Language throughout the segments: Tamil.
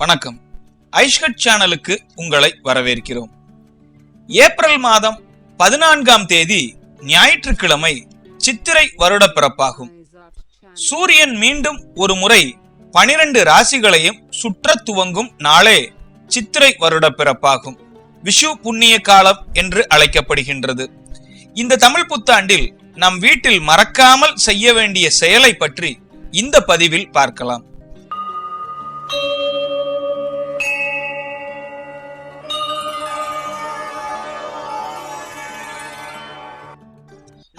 வணக்கம். ஐஷ்கட் சேனலுக்கு உங்களை வரவேற்கிறோம். ஏப்ரல் மாதம் பதினான்காம் தேதி ஞாயிற்றுக்கிழமை சித்திரை வருட பிறப்பாகும். சூரியன் மீண்டும் ஒரு முறை பனிரெண்டு ராசிகளையும் சுற்றத் துவங்கும் நாளே சித்திரை வருட பிறப்பாகும். விஷு புண்ணிய காலம் என்று அழைக்கப்படுகின்றது. இந்த தமிழ் புத்தாண்டில் நம் வீட்டில் மறக்காமல் செய்ய வேண்டிய செயலை பற்றி இந்த பதிவில் பார்க்கலாம்.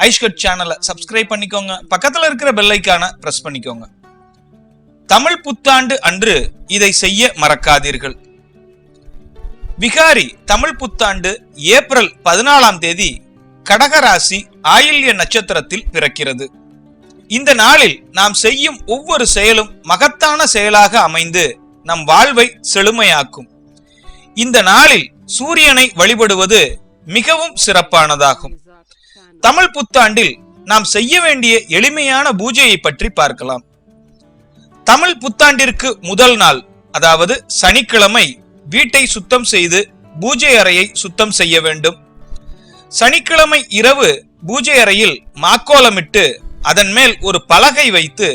ஐஷ்கட் சேனலை சப்ஸ்கிரைப் பண்ணிக்கோங்க. பக்கத்துல இருக்கிற பெல்லைக்கான ப்ரெஸ் பிரஸ் பண்ணிக்கோங்க. தமிழ் புத்தாண்டு அன்று இதை செய்ய மறக்காதீர்கள். விகாரி தமிழ் புத்தாண்டு ஏப்ரல் பதினாலாம் தேதி கடகராசி ஆயில்ய நட்சத்திரத்தில் பிறக்கிறது. இந்த நாளில் நாம் செய்யும் ஒவ்வொரு செயலும் மகத்தான செயலாக அமைந்து நம் வாழ்வை செழுமையாக்கும். இந்த நாளில் சூரியனை வழிபடுவது மிகவும் சிறப்பானதாகும். தமிழ் புத்தாண்டில் நாம் செய்ய வேண்டிய எளிமையான பூஜையை பற்றி பார்க்கலாம். தமிழ் புத்தாண்டிற்கு முதல் நாள் அதாவது சனிக்கிழமை வீட்டை சுத்தம் செய்து பூஜை அறையை சுத்தம் செய்ய வேண்டும். சனிக்கிழமை இரவு பூஜை அறையில் மாக்கோலமிட்டு அதன் மேல் ஒரு பலகை வைத்து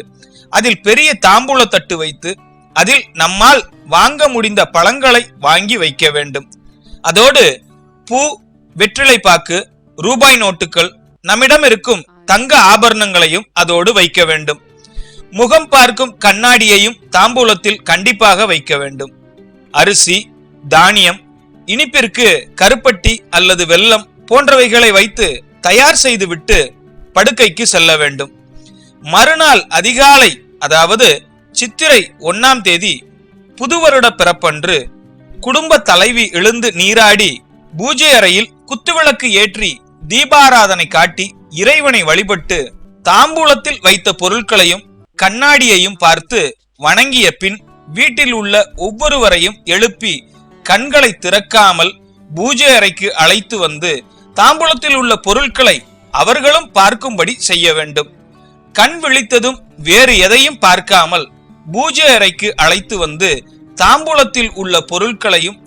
அதில் பெரிய தாம்பூல தட்டு வைத்து அதில் நம்மால் வாங்க முடிந்த பழங்களை வாங்கி வைக்க வேண்டும். அதோடு பூ வெற்றிலை பாக்கு ரூபாய் நோட்டுகள் நம்மிடம் இருக்கும் தங்க ஆபரணங்களையும் அதோடு வைக்க வேண்டும். முகம் பார்க்கும் கண்ணாடியையும் தாம்பூலத்தில் கண்டிப்பாக வைக்க வேண்டும். அரிசி தானியம் இனிப்பிற்கு கருப்பட்டி அல்லது வெல்லம் போன்றவைகளை வைத்து தயார் செய்துவிட்டு படுக்கைக்கு செல்ல வேண்டும். மறுநாள் அதிகாலை அதாவது சித்திரை ஒன்னாம் தேதி புதுவருட பிறப்பன்று குடும்ப தலைவி எழுந்து நீராடி பூஜை அறையில் குத்துவிளக்கு ஏற்றி தீபாராதனை காட்டி இறைவனை வழிபட்டு தாம்பூலத்தில் வைத்த பொருட்களையும் கண்ணாடியையும் பார்த்து வணங்கிய பின் வீட்டில் உள்ள ஒவ்வொருவரையும் எழுப்பி கண்களை திறக்காமல் பூஜை அறைக்கு அழைத்து வந்து தாம்பூலத்தில் உள்ள பொருட்களை அவர்களும் பார்க்கும்படி செய்ய வேண்டும். கண் விழித்ததும் வேறு எதையும் பார்க்காமல் பூஜை அறைக்கு அழைத்து வந்து தாம்பூலத்தில் உள்ள பொருட்களையும்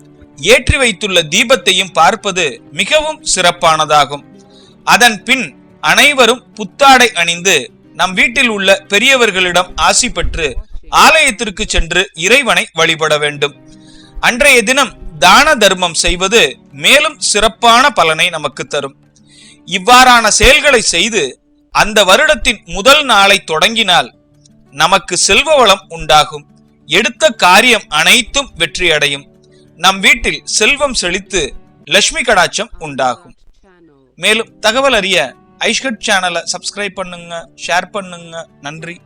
ஏற்றி வைத்துள்ள தீபத்தையும் பார்ப்பது மிகவும் சிறப்பானதாகும். அதன் பின் அனைவரும் புத்தாடை அணிந்து நம் வீட்டில் உள்ள பெரியவர்களிடம் ஆசி பெற்று ஆலயத்திற்கு சென்று இறைவனை வழிபட வேண்டும். அன்றைய தினம் தான தர்மம் செய்வது மேலும் சிறப்பான பலனை நமக்கு தரும். இவ்வாறான செயல்களை செய்து அந்த வருடத்தின் முதல் நாளை தொடங்கினால் நமக்கு செல்வ வளம் உண்டாகும். எடுத்த காரியம் அனைத்தும் வெற்றியடையும். நம் வீட்டில் செல்வம் செழித்து லட்சுமி கடாட்சம் உண்டாகும். மேலும் தகவல் அறிய ஐஷ்கட் சேனலை சப்ஸ்கிரைப் பண்ணுங்க ஷேர் பண்ணுங்க. நன்றி.